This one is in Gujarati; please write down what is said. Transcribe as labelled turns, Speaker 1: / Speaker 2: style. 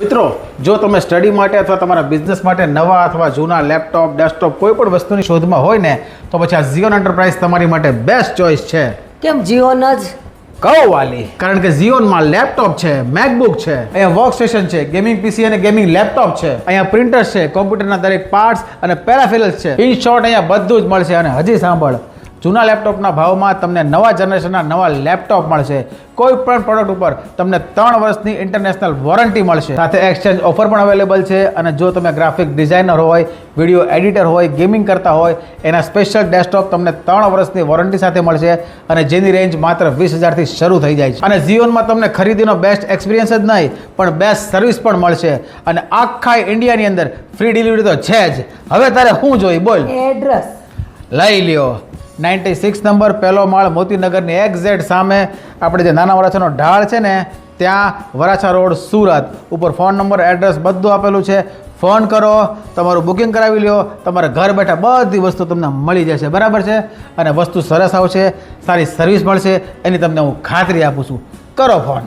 Speaker 1: મિત્રો જો તમે સ્ટડી માટે અથવા તમારા બિઝનેસ માટે નવા અથવા જૂના લેપટોપ ડેસ્કટોપ કોઈ પણ વસ્તુની શોધમાં હોય ને તો પછી આ ઝિયોન એન્ટરપ્રાઇઝ તમારી માટે બેસ્ટ ચોઇસ છે.
Speaker 2: કેમ જીઓન જ?
Speaker 1: કહો વાલી. કારણ કે ઝિયોનમાં લેપટોપ છે મેકબુક છે અહીંયા વર્ક સ્ટેશન છે ગેમિંગ પીસી અને ગેમિંગ લેપટોપ છે અહીંયા પ્રિન્ટર્સ છે કોમ્પ્યુટરના દરેક પાર્ટ્સ અને પેરાફિલસ છે. ઇન શોર્ટ અહીંયા બધું જ મળશે અને હજી સાંભળ. જૂના લેપટોપના ભાવમાં તમને નવા જનરેશનના નવા લેપટોપ મળશે. કોઈ પણ પ્રોડક્ટ ઉપર તમને ત્રણ વર્ષની ઇન્ટરનેશનલ વોરંટી મળશે. સાથે એક્સચેન્જ ઓફર પણ અવેલેબલ છે અને જો તમે ગ્રાફિક ડિઝાઇનર હોય વીડિયો એડિટર હોય ગેમિંગ કરતા હોય, એના સ્પેશિયલ ડેસ્કટોપ તમને ત્રણ વર્ષની વોરંટી સાથે મળશે અને જેની રેન્જ માત્ર વીસ હજારથી શરૂ થઈ જાય છે. અને જીઓનમાં તમને ખરીદીનો બેસ્ટ એક્સપિરિયન્સ જ નહીં, પણ બેસ્ટ સર્વિસ પણ મળશે. અને આખા ઇન્ડિયાની અંદર ફ્રી ડિલિવરી તો છે જ. હવે તારે શું જોઈ બોલ.
Speaker 2: એડ્રેસ
Speaker 1: લઈ લ્યો. નાઇન્ટી સિક્સ નંબર પહેલો માળ મોતીનગરની એક્ઝેટ સામે આપણે જે નાના વરાછાનો ઢાળ છે ને, ત્યાં વરાછા રોડ સુરત. ઉપર ફોન નંબર, એડ્રેસ બધું આપેલું છે. ફોન કરો, તમારું બુકિંગ કરાવી લો તમારે ઘર બેઠા બધી વસ્તુ તમને મળી જશે. બરાબર છે? અને વસ્તુ સરસ આવશે, સારી સર્વિસ મળશે. એની તમને હું ખાતરી આપું છું. કરો ફોન.